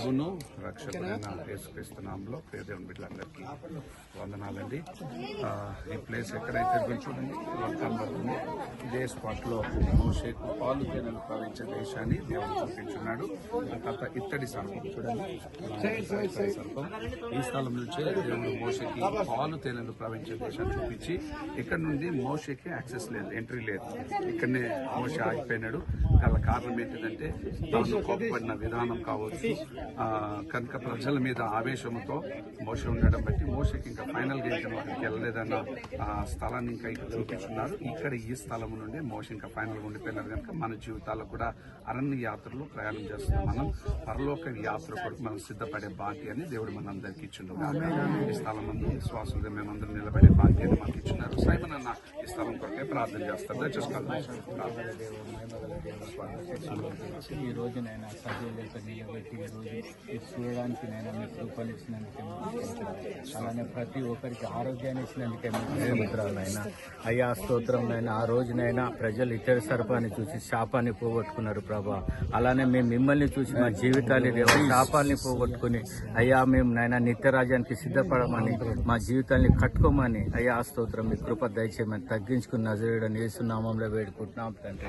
ప్రభును రక్షకుడైన యేసుక్రీస్తునామంలో పేదవుని బిడ్డలందరికీ వందనాలండి. ఈ ప్లేస్ ఎక్కడైతే ఉందో చూడండి కనబడుతుంది ఇదే స్పాట్లో మోషేకు పాలు తేనెలు ప్రవహించే దేశాన్ని దేవుడు చూపించున్నాడు. తర్వాత ఇత్తడి సర్పం చూడండి. సర్పం ఈ స్థలం నుంచే దేవుడు మోషకి పాలు తేనెలు ప్రవహించే దేశాన్ని చూపించి ఇక్కడ నుండి మోషకి యాక్సెస్ లేదు ఎంట్రీ లేదు. ఇక్కడనే మోష ఆగిపోయినాడు. గల కారణం ఏంటిదంటే తాను కోప్పడిన విధానం కావచ్చు కనుక ప్రజల మీద ఆవేశంతో మోస ఉండడం బట్టి మోసకి ఇంకా ఫైనల్ ఇంకా అక్కడికి వెళ్ళలేదన్న స్థలాన్ని ఇంకా ఇక్కడ చూపించున్నారు ఇక్కడ ఈ స్థలం నుండి మోస ఇంకా ఫైనల్గా ఉండిపోయినారు. కనుక మన జీవితాలకు కూడా అరణ్య యాత్రలు ప్రయాణం చేస్తున్నాం మనం. పరలోక యాత్ర కొరకు మనం సిద్ధపడే భాగ్యాన్ని దేవుడు మన అందరికి ఇచ్చిండు. ఈ స్థలం మందు విశ్వాసులుగా మేమందరం నిలబడే భాగ్యాన్ని మనకి ఇచ్చినారు. సైమన్ అన్న స్థలం కొరకే ప్రార్థన చేస్తారు. దయచేసి ఈ రోజు నేను సభ్యుల యొక్క నిలబెట్టి ఈ రోజు ఇది చూడడానికి నేను మీకు. అలానే ప్రతి ఒక్కరికి ఆరోగ్యాన్ని ఇచ్చినందుకే మీకు స్తోత్రాలైనా. అయ్యా స్తోత్రం నైనా. ఆ రోజునైనా ప్రజలు ఇతర సర్పాన్ని చూసి శాపాన్ని పోగొట్టుకున్నారు ప్రభా. అలానే మేము మిమ్మల్ని చూసి మా జీవితాన్ని దేవ శాపాన్ని పోగొట్టుకుని అయ్యా మేము నాయన నిత్యరాజ్యానికి సిద్ధపడమని మా జీవితాన్ని కట్టుకోమని అయ్యా స్తోత్రం. మీ కృప దయచేయమని తగ్గించుకుని నజరేయడం వేస్తున్నామంలో వేడుకుంటున్నాం తండ్రి.